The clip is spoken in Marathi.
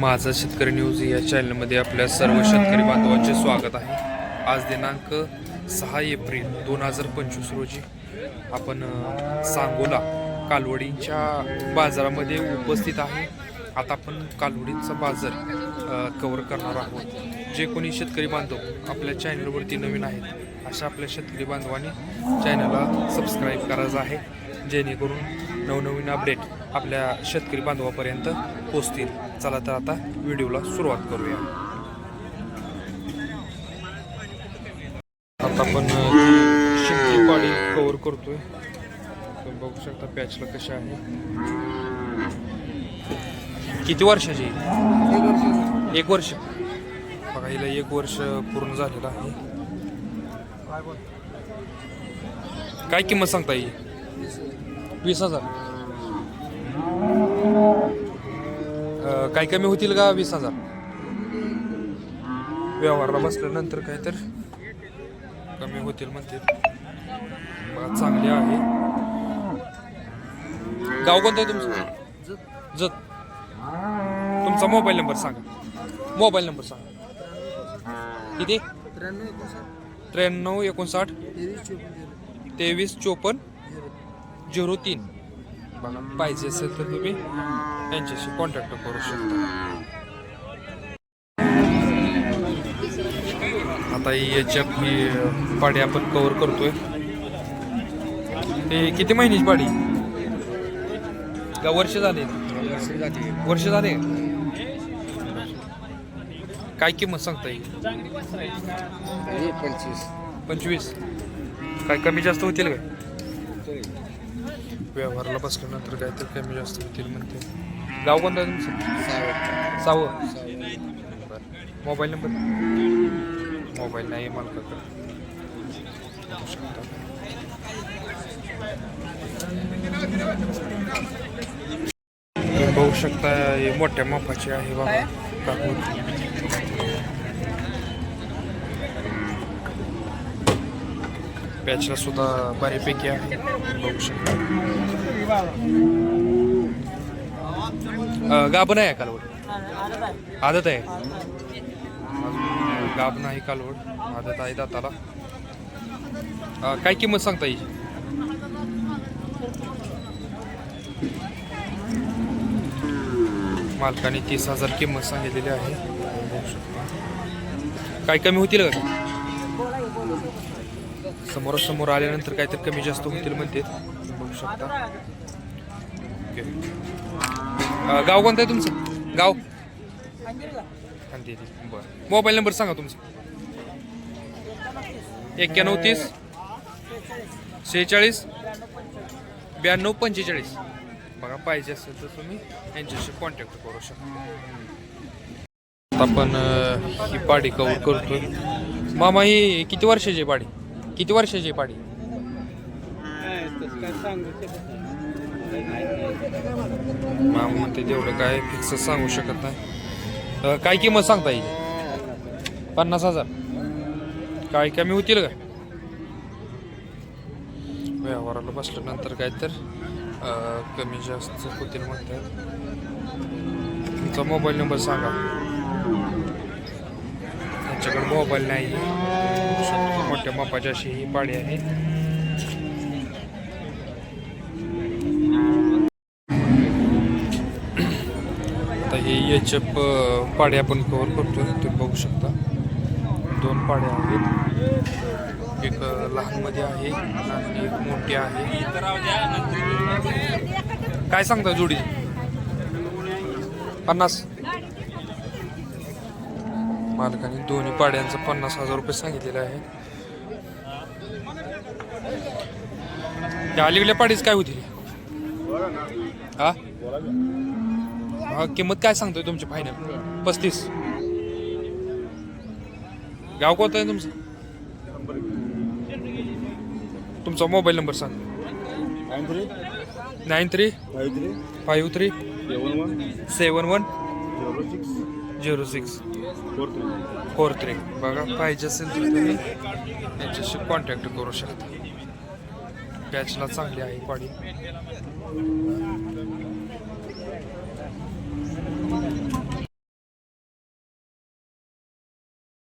माझा शेतकरी न्यूज या चॅनलमध्ये आपल्या सर्व शेतकरी बांधवांचे स्वागत आहे. आज दिनांक सहा एप्रिल दोन हजार पंचवीस रोजी आपण सांगोला कालवडींच्या बाजारामध्ये उपस्थित आहे. आता आपण कालवडींचा बाजार कवर करणार आहोत. जे कोणी शेतकरी बांधव आपल्या चॅनलवरती नवीन आहेत अशा आपल्या शेतकरी बांधवांनी चॅनलला सबस्क्राईब करायचं आहे. जेणेकरून नवनवीन अपडेट आपल्या शेतकरी बांधवापर्यंत पोचतील. चला तर आता व्हिडिओला सुरुवात करूया. आता आपण अ, शिंपी पाडी कव्हर करतोय. तुम्ही बघू शकता पॅचला कशा आहे. किती वर्षाची? एक वर्ष. बघा हिला एक वर्ष पूर्ण झालेलं आहे. काय किंमत सांगता येईल? वीस हजार. अं, काय कमी होतील का वीस हजार? व्यवहारला बसल्यानंतर काय तर कमी होतील म्हणते बघा चांगले आहे. गाव कोणतं आहे तुमचं? जत. तुमचा मोबाईल नंबर सांगा. मोबाईल नंबर सांगा. किती? त्र्याण्णव एकोणसाठ. तेवीस चोपन्न. झिरो तीन. बघा पाहिजे असेल तर तुम्ही त्यांच्याशी कॉन्टॅक्ट करू शकता. आता याच्या ही पाडी आपण कव्हर करतोय. हे किती महिन्याची पाडी? का वर्ष झाले? वर्ष झाले. काय किंमत सांगता येईल? पंचवीस. पंचवीस. काय कमी जास्त होतील काय व्यवहाराला बसल्यानंतर काय तर कमी जास्त होतील म्हणते. गाव कोणतं आहे तुमचं? सावं. Mobile number? मोबाईल नाही मालकाकडे बघू शकता हे मोठ्या मापाचे आहे बाबा. पॅचला सुद्धा बऱ्यापैकी आहे. बघू शकतो. गाभण आहे कालवड. आदत आहे. गाभ नाही कालवड. आदत आहे दाताला. काय किंमत सांगता येईल? मालकाने तीस हजार किंमत सांगितलेली आहे. बघू शकता. काय कमी होतील? का समोरासमोर आल्यानंतर काहीतरी कमी जास्त होतील म्हणते. बघू शकता. ओके. गाव कोणतं आहे तुमचं? गाव? अंधेरी बरं. मोबाईल नंबर सांगा तुमचा. एक्क्याण्णव तीस. शेहेचाळीस. ब्याण्णव पंचेचाळीस. बघा पाहिजे असेल तर तुम्ही यांच्याशी कॉन्टॅक्ट करू शकता. आपण ही पाडी कवर करतो मामा ही किती वर्षाची आहे पाडी? किती वर्षाची आहे पाडी? मामा म्हणते तेवढं काय फिक्स सांगू शकत नाही. अं, काय किंमत सांगता येईल? पन्नास हजार. काय कमी होतील का? व्यवहाराला बसल्यानंतर काय तर अं, कमी जास्त होतील म्हणतात. तुमचा मोबाईल नंबर सांगा. त्यांच्याकडे मोबाईल नाही मोठ्या मापाची अशी ही पाळी आहे. आता हे एच एफ पाड्या आपण कव्हर करतो तुम्ही बघू शकता. दोन पाड्या आहेत. एक लहानमध्ये आहे आणि एक मोठी आहे. काय सांगता जोडी? पन्नास. मालकाने दोन्ही पाड्यांचं पन्नास हजार रुपये सांगितलेलं आहे. त्या अलीकडल्या पाडीच काय होती हा? हा किंमत काय सांगतोय तुमची फायनल पस्तीस. गाव कोणतं आहे तुमचं? तुमचा मोबाईल नंबर सांग. Nine three? Five three? Seven one? Zero six. Four three. बघा पाहिजे असेल तर तुम्ही त्यांच्याशी कॉन्टॅक्ट करू शकता. बॅचला चांगली आहे पाडी Thank you.